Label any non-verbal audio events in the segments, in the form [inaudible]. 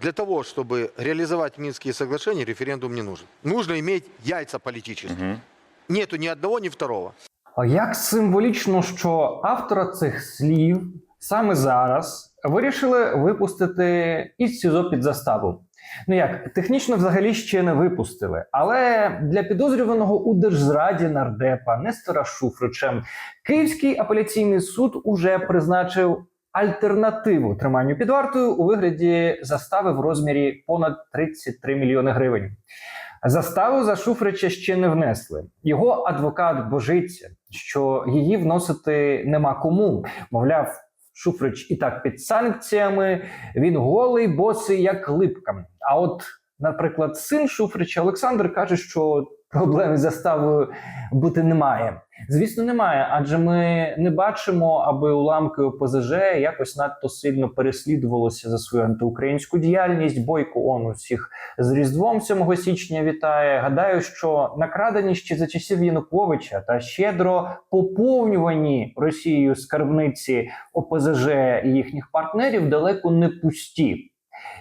для того, чтобы реализовать Минские соглашения, референдум не нужен. Нужно иметь яйца политические. Нету ни одного, ни второго. Як символічно, що автора цих слів саме зараз вирішили випустити із СІЗО під заставу. Ну як технічно взагалі ще не випустили, але для підозрюваного у держзраді нардепа Нестора Шуфричем Київський апеляційний суд уже призначив альтернативу триманню під вартою у вигляді застави в розмірі понад 33 мільйони гривень. Заставу за Шуфрича ще не внесли. Його адвокат божиться, що її вносити нема кому. Мовляв, Шуфрич і так під санкціями, він голий, босий, як липка. А от, наприклад, син Шуфрича Олександр каже, що проблем з заставою бути немає. Звісно, немає, адже ми не бачимо, аби уламки ОПЗЖ якось надто сильно переслідувалося за свою антиукраїнську діяльність. Бойко он усіх з Різдвом 7 січня вітає. Гадаю, що накрадені ще за часів Януковича та щедро поповнювані Росією скарбниці ОПЗЖ і їхніх партнерів далеко не пусті.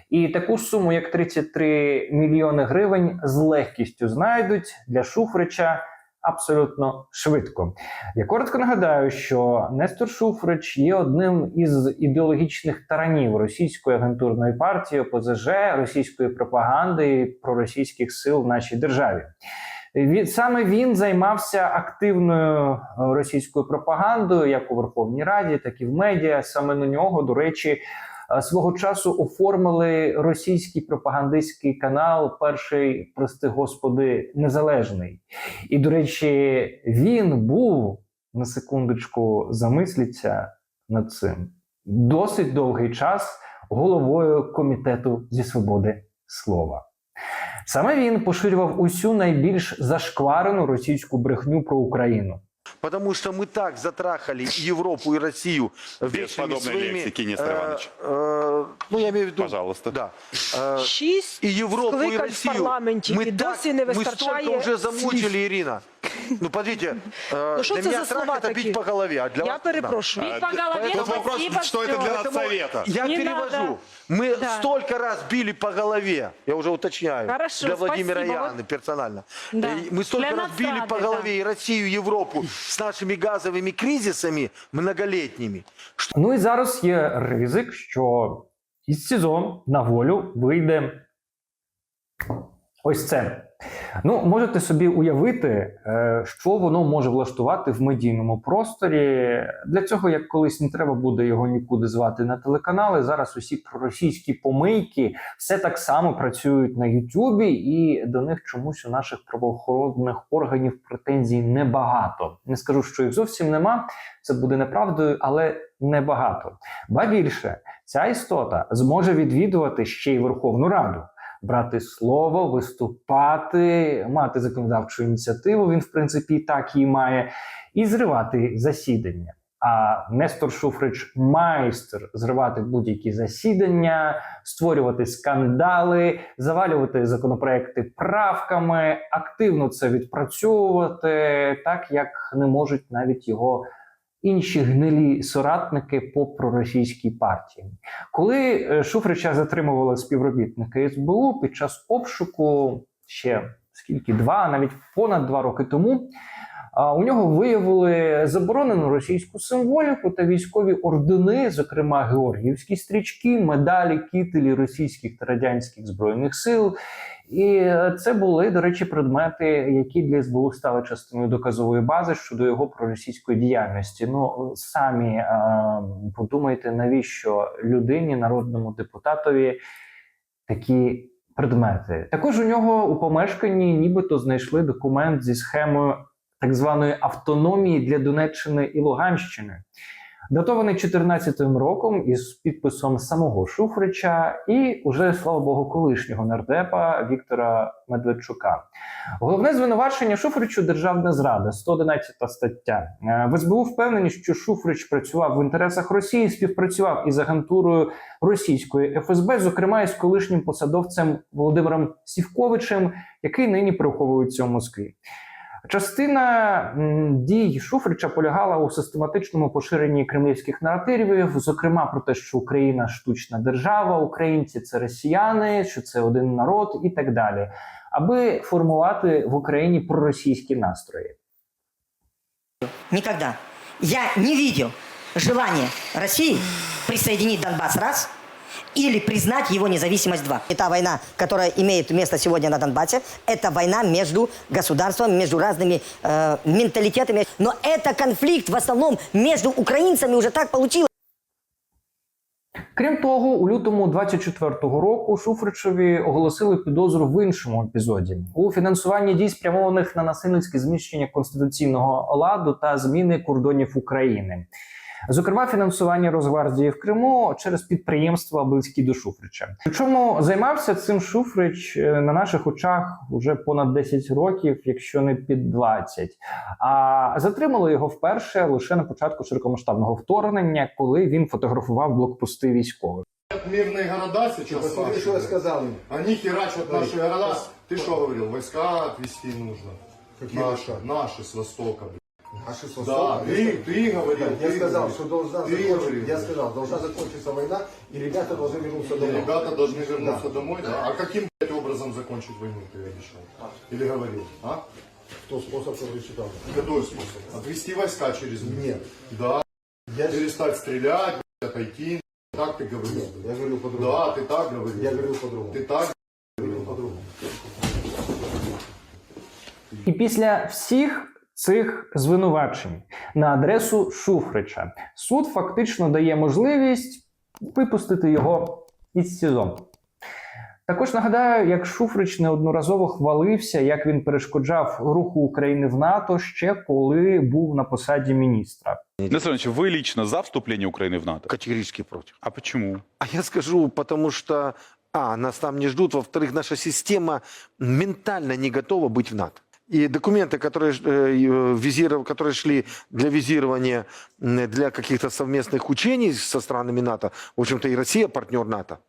І таку суму, як 33 мільйони гривень, з легкістю знайдуть для Шуфрича абсолютно швидко. Я коротко нагадаю, що Нестор Шуфрич є одним із ідеологічних таранів російської агентурної партії ОПЗЖ, російської пропаганди і проросійських сил в нашій державі. Саме він займався активною е, російською пропагандою, як у Верховній Раді, так і в медіа. Саме на нього, до речі, свого часу оформили російський пропагандистський канал Перший, прости господи, незалежний. І, до речі, він був на секундочку замисліться над цим досить довгий час головою комітету зі свободи слова. Саме він поширював усю найбільш зашкварену російську брехню про Україну Потому что мы так затрахали и Европу и Россию вечными подобной своими... лексики, Нестор э, Иванович. э, ну, я имею в виду... Пожалуйста. Да. Э, Шість и Европу, и скликань в Россию. парламенті, мы, і так, досі не мы столько вистачає уже замучили, слів. Ирина. [laughs] Ну, подождите, э, Ну, что для это меня за страх слова это такие? бить по голове, а для Я вас... перепрошую. А, по голове, Тут вопрос, спасибо, что это для всё. надсовета. Я Не перевожу. надо. Мы Да. столько раз били по голове, я уже уточняю, Хорошо, для Владимира спасибо. Яны персонально. Да. Э, Мы столько Для раз били надстрады, по да. голове и Россию, и Европу с нашими газовыми кризисами многолетними. Ну і зараз є ризик, що із СІЗО на волю вийде ось це. Ну, можете собі уявити, е, що воно може влаштувати в медійному просторі. Для цього, як колись не треба буде його нікуди звати на телеканали, зараз усі проросійські помийки все так само працюють на Ютубі, і до них чомусь у наших правоохоронних органів претензій небагато. Не скажу, що їх зовсім нема, це буде неправдою, але небагато. Ба більше, ця істота зможе відвідувати ще й Верховну Раду. Брати слово, виступати, мати законодавчу ініціативу. Він, в принципі, і так її має, і зривати засідання. А Нестор Шуфрич майстер зривати будь-які засідання, створювати скандали, завалювати законопроекти правками, активно це відпрацьовувати, так як не можуть навіть його інші гнилі соратники по проросійській партії. Коли е, Шуфрича затримували співробітники СБУ під час обшуку ще скільки два, навіть понад два роки тому. У нього виявили заборонену російську символіку та військові ордени, зокрема георгіївські стрічки, медалі, кітелі російських та радянських збройних сил. І е, це були, до речі, предмети, які для СБУ стали частиною доказової бази щодо його проросійської діяльності. Ну самі е, подумайте, навіщо людині, народному депутатові такі предмети. Також у нього у помешканні нібито знайшли документ зі схемою так званої автономії для Донеччини і Луганщини. Датований 14-м роком із підписом самого Шуфрича і уже, слава Богу, колишнього нардепа Віктора Медведчука. Головне звинувачення Шуфричу державна зрада, 111 стаття. Е, В СБУ впевнені, що Шуфрич працював в інтересах Росії, співпрацював із агентурою російської ФСБ, зокрема із колишнім посадовцем Володимиром Сівковичем, який нині переховується у Москві. Частина дій Шуфрича полягала у систематичному поширенні кремлівських наративів, зокрема про те, що Україна штучна держава, українці це росіяни, що це один народ і так далі, аби формувати в Україні проросійські настрої. Никогда. Я не видел желания России присоединить Донбасс раз или признать его независимость два. И та война, которая имеет место сегодня на Донбассе, это война между государствами, между разными э, менталитетами. Но это конфликт в основном между украинцами уже так получилось. Крім того, у лютому 24-го року Шуфричеві оголосили підозру в іншому епізоді у фінансуванні дій, спрямованих на насильницьке зміщення конституційного ладу та зміни кордонів України. Зокрема, фінансування Росгвардії в Криму через підприємства близькі до Шуфрича. Причому займався цим Шуфрич е, на наших очах уже понад 10 років, якщо не під 20. А затримали його вперше лише на початку широкомасштабного вторгнення, коли він фотографував блокпости військових. Мирные города сейчас Посмотри, что я сказал им. Они херачат наши города. Ты что говорил? Войска отвести нужно. Какие наши, с востока. блин. Наши с Да, Востока. ты, ты говорил. Я ты сказал, говорил. что должна Ты закончиться, говорил. я сказал, должна закончиться война, и ребята должны вернуться И домой. Ребята должны вернуться Да. домой, да? А каким блядь, образом закончить войну ты обещал? Или говорил? А? Тот способ, который считал. Какой способ? Отвести войска через них? Нет. Да. Я, Перестать стрелять, блядь, отойти. Так ты говорил. нет, я говорил по-другому. Да, ты так говорил. Я говорил по-другому. Ты так говорил по-другому. І після всіх цих звинувачень на адресу Шуфрича суд фактично дає можливість випустити його із СІЗО. Також нагадаю, як Шуфрич неодноразово хвалився, як він перешкоджав руху України в НАТО ще коли був на посаді міністра. Александр Иванович, вы лично за вступление Украины в НАТО? Категорически против. А почему? А я скажу, потому что, а, нас там не ждут, во-вторых, наша система ментально не готова быть в НАТО. И документы, которые, э, визиров, которые шли для визирования, м, для каких-то совместных учений со странами НАТО, в общем-то, и Россия партнер НАТО.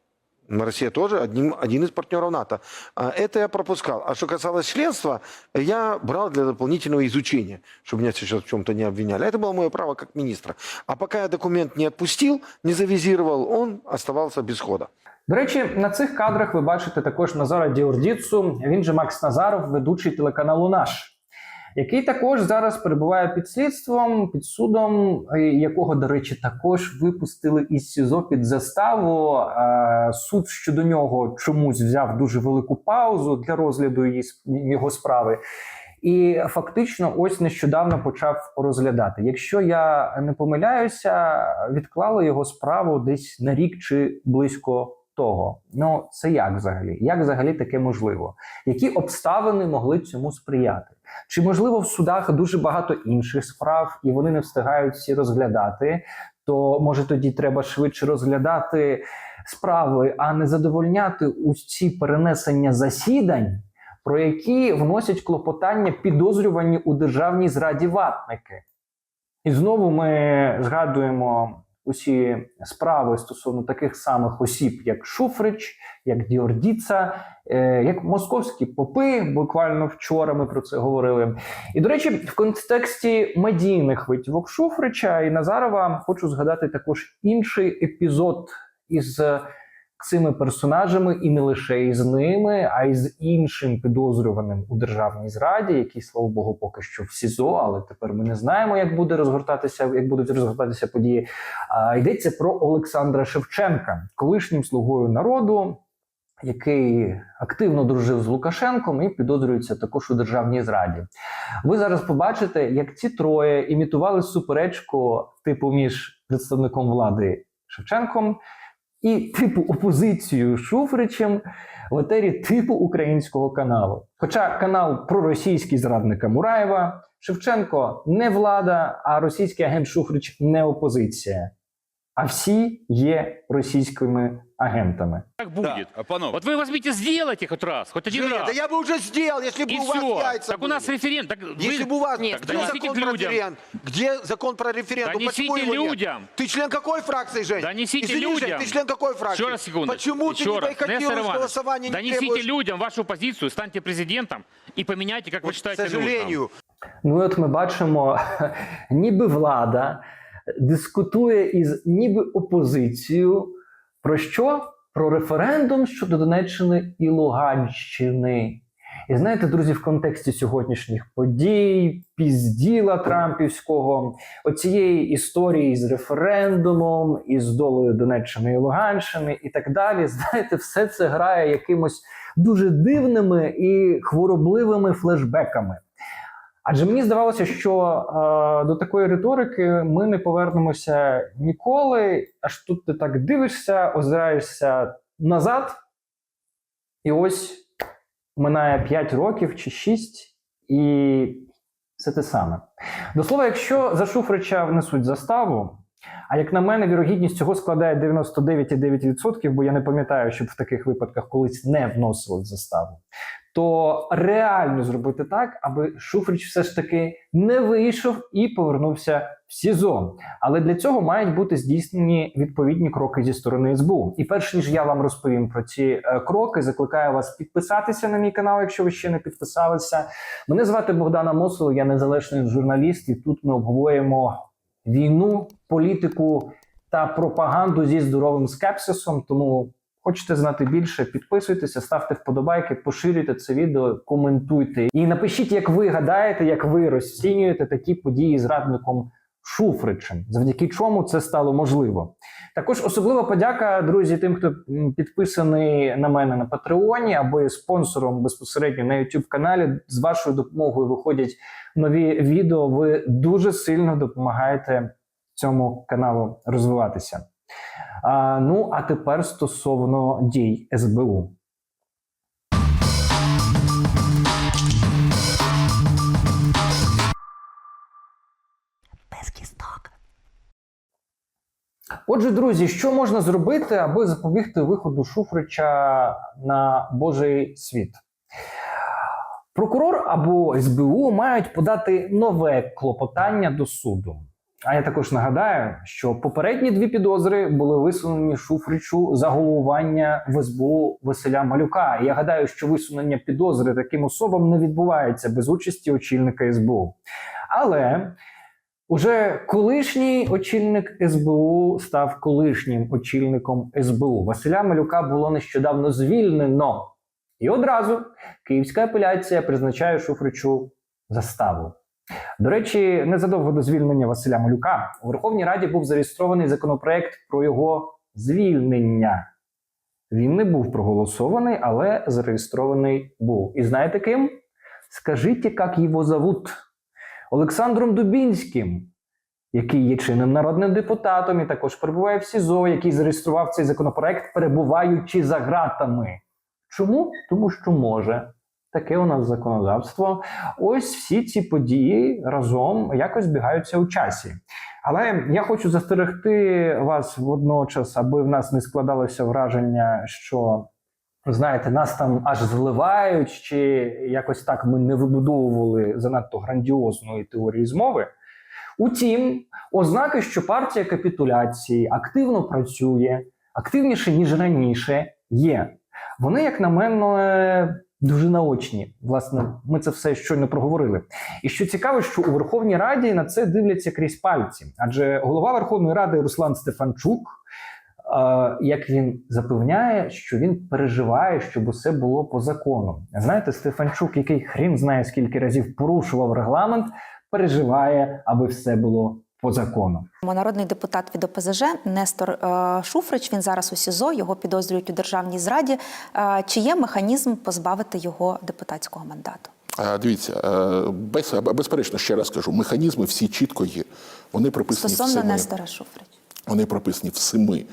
М, Россия тоже одним, один из партнеров НАТО. А Это я пропускал. А что касалось членства, я брал для дополнительного изучения, чтобы меня сейчас в чем-то не обвиняли. Это было мое право как министра. А пока я документ не отпустил, не завизировал, он оставался без хода. До речі, на цих кадрах ви бачите також Назара Діордіцу, він же Макс Назаров, ведучий телеканалу Наш, який також зараз перебуває під слідством, під судом, якого, до речі, також випустили із СІЗО під заставу. Е, Суд щодо нього чомусь взяв дуже велику паузу для розгляду його справи. І фактично, ось нещодавно почав розглядати. Якщо я не помиляюся, відклали його справу десь на рік чи близько того. Ну це як взагалі? Як взагалі таке можливо? Які обставини могли цьому сприяти? Чи можливо в судах дуже багато інших справ, і вони не встигають всі розглядати? То може тоді треба швидше розглядати справи, а не задовольняти усі перенесення засідань, про які вносять клопотання підозрювані у державній зраді ватники. І знову ми згадуємо усі справи стосовно таких самих осіб, як Шуфрич, як Діордіца, е, як московські попи. Буквально вчора ми про це говорили. І до речі, в контексті медійних витівок Шуфрича і Назарова хочу згадати також інший епізод із цими персонажами, і не лише із ними, а й з іншим підозрюваним у державній зраді, який, слава Богу, поки що в СІЗО, але тепер ми не знаємо, як буде розгортатися, як будуть розгортатися події. А, йдеться про Олександра Шевченка, колишнім слугою народу. Який активно дружив з Лукашенком і підозрюється також у державній зраді. Ви зараз побачите, як ці троє імітували суперечку типу між представником влади Шевченком і типу опозицію Шуфричем в етері типу українського каналу. Хоча канал проросійський зрадника Мураєва, Шевченко не влада, а російський агент Шуфрич не опозиція. А всі є російськими агентами. Как будет? Да, панове. Вот вы возьмите, сделайте хоть раз, хоть один Женя, раз. да я бы уже сделал, если бы И у вас все. яйца Так у нас были. референдум. Так вы- Если бы у вас... Нет, где, донесите закон к про людям. референдум? где закон про референдум? Донесите Почему его нет? людям. Ты член какой фракции, Жень? Донесите Извини, Жень, людям. ты член какой фракции? Еще раз секунду. Почему Еще ты не раз. Нестор бойкотируешь Иванович, голосование, не Донесите требуешь? людям вашу позицию, станьте президентом и поменяйте, как вы Вот, к считаете сожалению, нужным. Ну, і от ми бачимо, [laughs] ніби влада дискутує із ніби опозицією. про що? Про референдум щодо Донеччини і Луганщини. І знаєте, друзі, в контексті сьогоднішніх подій, пізділа Трампівського, оцієї історії з референдумом, із долею Донеччини і Луганщини, і так далі. Знаєте, все це грає якимось дуже дивними і хворобливими флешбеками. Адже мені здавалося, що е, до такої риторики ми не повернемося ніколи. Аж тут ти так дивишся, озираєшся назад, і ось минає 5 років чи 6, і все те саме. До слова, якщо за Шуфрича внесуть заставу, а як на мене, вірогідність цього складає 99,9%, бо я не пам'ятаю, щоб в таких випадках колись не вносили заставу. То реально зробити так, аби Шуфрич все ж таки не вийшов і повернувся в СІЗО. Але для цього мають бути здійснені відповідні кроки зі сторони СБУ. І перш ніж я вам розповім про ці е, кроки, закликаю вас підписатися на мій канал, якщо ви ще не підписалися. Мене звати Богдана Мосул, я незалежний журналіст, і тут ми обговорюємо війну, політику та пропаганду зі здоровим скепсисом. Тому хочете знати більше, підписуйтеся, ставте вподобайки, поширюйте це відео, коментуйте і напишіть, як ви гадаєте, як ви розцінюєте такі події з радником Шуфричем, завдяки чому це стало можливо. Також особлива подяка, друзі, тим, хто підписаний на мене на Патреоні або є спонсором безпосередньо на YouTube каналі. З вашою допомогою виходять нові відео. Ви дуже сильно допомагаєте цьому каналу розвиватися. А, ну а тепер стосовно дій СБУ. Отже, друзі, що можна зробити, аби запобігти виходу Шуфрича на Божий світ? Прокурор або СБУ мають подати нове клопотання до суду. А я також нагадаю, що попередні дві підозри були висунені Шуфричу за головування в СБУ Василя Малюка. Я гадаю, що висунення підозри таким особам не відбувається без участі очільника СБУ. Але Уже колишній очільник СБУ став колишнім очільником СБУ. Василя Малюка було нещодавно звільнено. І одразу Київська апеляція призначає Шуфричу заставу. До речі, незадовго до звільнення Василя Малюка у Верховній Раді був зареєстрований законопроект про його звільнення. Він не був проголосований, але зареєстрований був. І знаєте ким? Скажіть, як його зовут? Олександром Дубінським, який є чинним народним депутатом і також перебуває в СІЗО, який зареєстрував цей законопроект, перебуваючи за ґратами. Чому? Тому що може. Таке у нас законодавство. Ось всі ці події разом якось збігаються у часі. Але я хочу застерегти вас водночас, аби в нас не складалося враження, що знаєте, нас там аж зливають, чи якось так ми не вибудовували занадто грандіозної теорії змови. Утім, ознаки, що партія капітуляції активно працює, активніше, ніж раніше, є. Вони, як на мене, дуже наочні. Власне, ми це все щойно проговорили. І що цікаво, що у Верховній Раді на це дивляться крізь пальці. Адже голова Верховної Ради Руслан Стефанчук Е, як він запевняє, що він переживає, щоб усе було по закону. Знаєте, Стефанчук, який хрін знає скільки разів порушував регламент, переживає, аби все було по закону. Народний депутат від ОПЗЖ Нестор е, Шуфрич. Він зараз у СІЗО. Його підозрюють у державній зраді. Е, Чи є механізм позбавити його депутатського мандату? Дивіться, е, без, безперечно, ще раз кажу, механізми всі чітко є. Вони прописані в Стосовно семи, Нестора Шуфрич. вони прописані в семи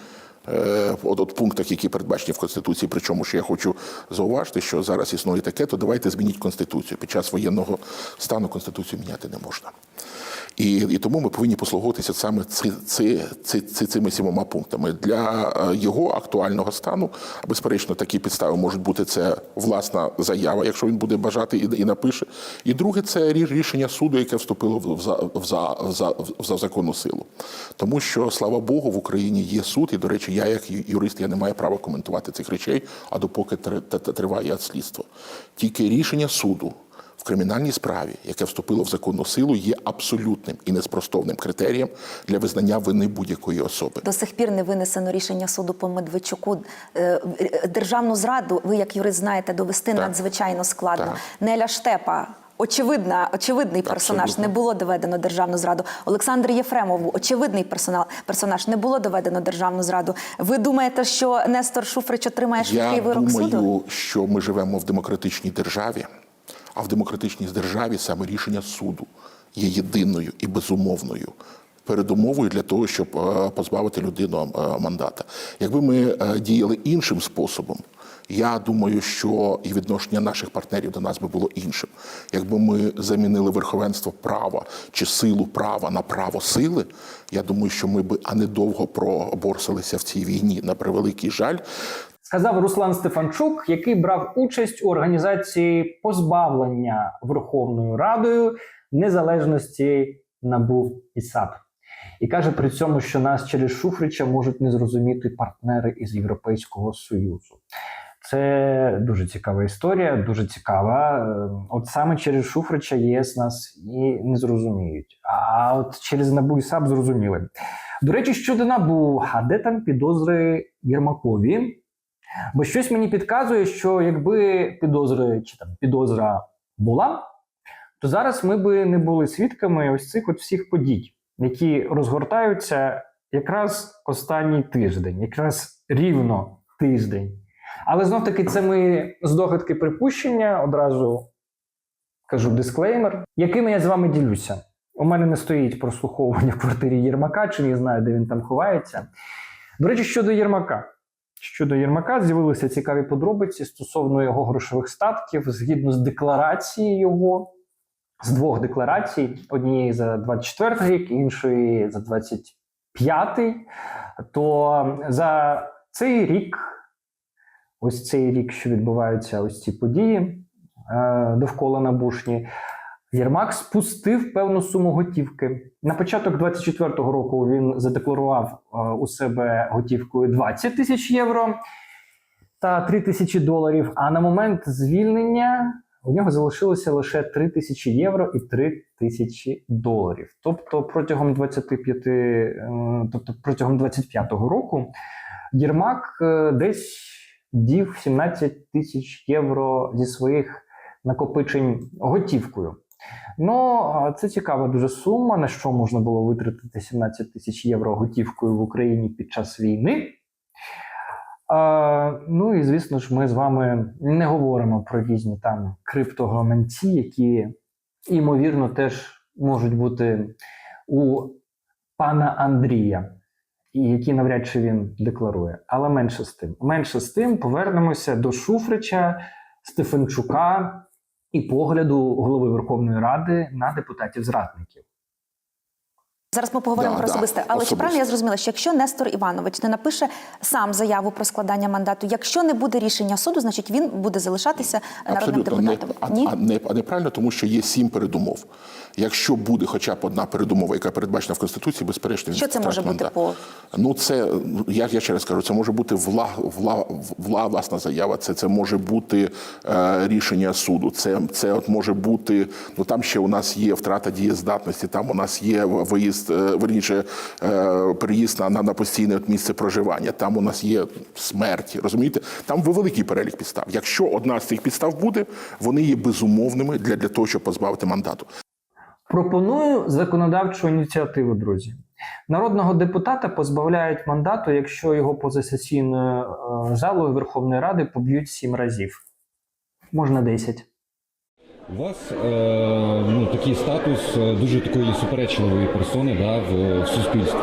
от, от пунктах, які передбачені в Конституції. Причому що я хочу зауважити, що зараз існує таке, то давайте змініть Конституцію. Під час воєнного стану Конституцію міняти не можна. І, і тому ми повинні послугуватися саме ці, ці, ці, ці, цими сімома пунктами. Для е, його актуального стану, безперечно, такі підстави можуть бути це власна заява, якщо він буде бажати і, і напише. І друге, це рішення суду, яке вступило в, за, в, за, в, за, в за законну силу. Тому що, слава Богу, в Україні є суд, і, до речі, я, як юрист, я не маю права коментувати цих речей, а допоки триває слідство. Тільки рішення суду кримінальній справі, яке вступило в законну силу, є абсолютним і неспростовним критерієм для визнання вини будь-якої особи. До сих пір не винесено рішення суду по Медведчуку. Е, Державну зраду, ви як юрист знаєте, довести Так. надзвичайно складно. Так. Неля Штепа. Очевидна, очевидний персонаж Абсолютно. не було доведено державну зраду. Олександр Єфремову, очевидний персонал, персонаж не було доведено державну зраду. Ви думаєте, що Нестор Шуфрич отримає швидкий Я вирок думаю, суду? що ми живемо в демократичній державі, а в демократичній державі саме рішення суду є єдиною і безумовною. Передумовою для того, щоб е, позбавити людину е, мандата. Якби ми е, діяли іншим способом, я думаю, що і відношення наших партнерів до нас би було іншим. Якби ми замінили верховенство права чи силу права на право сили, я думаю, що ми би а недовго проборсилися в цій війні. На превеликий жаль, Сказав Руслан Стефанчук, який брав участь у організації позбавлення Верховною Радою незалежності НАБУ і САП. І каже при цьому, що нас через Шуфрича можуть не зрозуміти партнери із Європейського Союзу. Це дуже цікава історія, дуже цікава. От саме через Шуфрича ЄС нас і не зрозуміють. А от через НАБУ і САП зрозуміли. До речі, щодо НАБУ, а де там підозри Єрмакові? Бо щось мені підказує, що якби підозри чи там підозра була, то зараз ми би не були свідками ось цих от всіх подій, які розгортаються якраз останній тиждень, якраз рівно тиждень. Але знов таки це ми здогадки припущення, одразу кажу дисклеймер, якими я з вами ділюся. У мене не стоїть прослуховування в квартирі Єрмака, чи не знаю, де він там ховається. До речі, щодо Єрмака. Щодо Єрмака з'явилися цікаві подробиці стосовно його грошових статків згідно з декларацією його, з двох декларацій: однієї за 24 рік, іншої за 25. То за цей рік, ось цей рік, що відбуваються ось ці події е, довкола Набушні, Єрмак спустив певну суму готівки. На початок 24-го року він задекларував е, у себе готівкою 20 тисяч євро та 3 тисячі доларів. А на момент звільнення у нього залишилося лише 3 тисячі євро і 3 тисячі доларів. Тобто протягом 25, е, тобто протягом 25-го року Єрмак е, десь дів 17 тисяч євро зі своїх накопичень готівкою. Ну, це цікава дуже сума, на що можна було витратити 17 тисяч євро готівкою в Україні під час війни. А, ну і звісно ж, ми з вами не говоримо про різні там криптогаманці, які, ймовірно, теж можуть бути у пана Андрія, і які навряд чи він декларує. Але менше з тим. Менше з тим повернемося до Шуфрича, Стефанчука і погляду голови Верховної Ради на депутатів-зрадників. Зараз ми поговоримо Да, про да, особисте. Але чи правильно я зрозуміла, що якщо Нестор Іванович не напише сам заяву про складання мандату, якщо не буде рішення суду, значить він буде залишатися народним Абсолютно депутатом? а, Ні? а, не, а неправильно, тому що є сім передумов. Якщо буде хоча б одна передумова, яка передбачена в Конституції, безперечно, він Що це може втратить бути мандат. Ну це я, я ще раз кажу, це може бути вла, вла, вла власна заява. Це, це може бути е, рішення суду. Це, це от може бути. Ну там ще у нас є втрата дієздатності. Там у нас є виїзд, е, верніше е, переїзд на, на, на постійне місце проживання. Там у нас є смерть. Розумієте? Там великий перелік підстав. Якщо одна з цих підстав буде, вони є безумовними для, для того, щоб позбавити мандату. Пропоную законодавчу ініціативу, друзі. Народного депутата позбавляють мандату, якщо його поза сесійною е, залою Верховної Ради поб'ють сім разів. Можна 10. У вас е, ну, такий статус е, дуже такої суперечливої персони да, в, в суспільстві.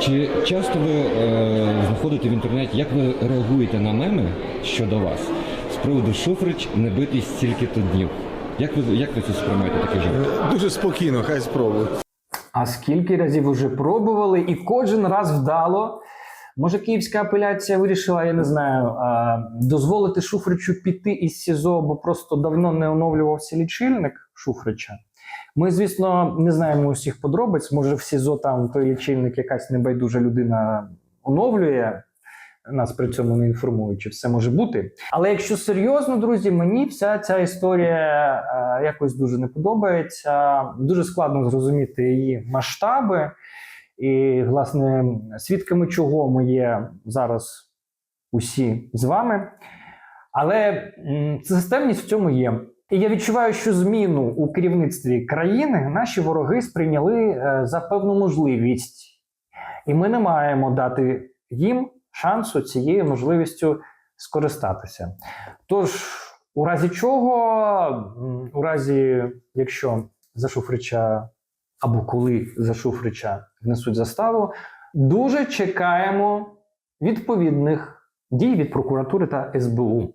Чи часто ви е, знаходите в інтернеті, як ви реагуєте на меми щодо вас з приводу Шуфрич не битий стільки-то днів? Як ви, як ви це сприймаєте такий жарт? Дуже спокійно, хай спробують. А скільки разів вже пробували, і кожен раз вдало. Може, київська апеляція вирішила, я не знаю, дозволити Шуфричу піти із СІЗО, бо просто давно не оновлювався лічильник Шуфрича. Ми, звісно, не знаємо усіх подробиць. Може, в СІЗО там той лічильник якась небайдужа людина оновлює нас при цьому не інформують, чи все може бути. Але якщо серйозно, друзі, мені вся ця історія е, якось дуже не подобається. Дуже складно зрозуміти її масштаби. І, власне, свідками чого ми є зараз усі з вами. Але системність в цьому є. І я відчуваю, що зміну у керівництві країни наші вороги сприйняли е, за певну можливість, і ми не маємо дати їм шансу цією можливістю скористатися. Тож, у разі чого, у разі, якщо за Шуфрича або коли за Шуфрича внесуть заставу, дуже чекаємо відповідних дій від прокуратури та СБУ.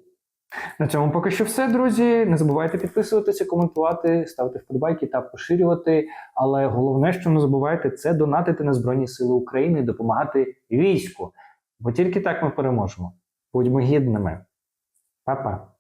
На цьому поки що все, друзі. Не забувайте підписуватися, коментувати, ставити вподобайки та поширювати. Але головне, що не забувайте, це донатити на Збройні Сили України і допомагати війську. Бо тільки так ми переможемо. Будьмо гідними. Па-па.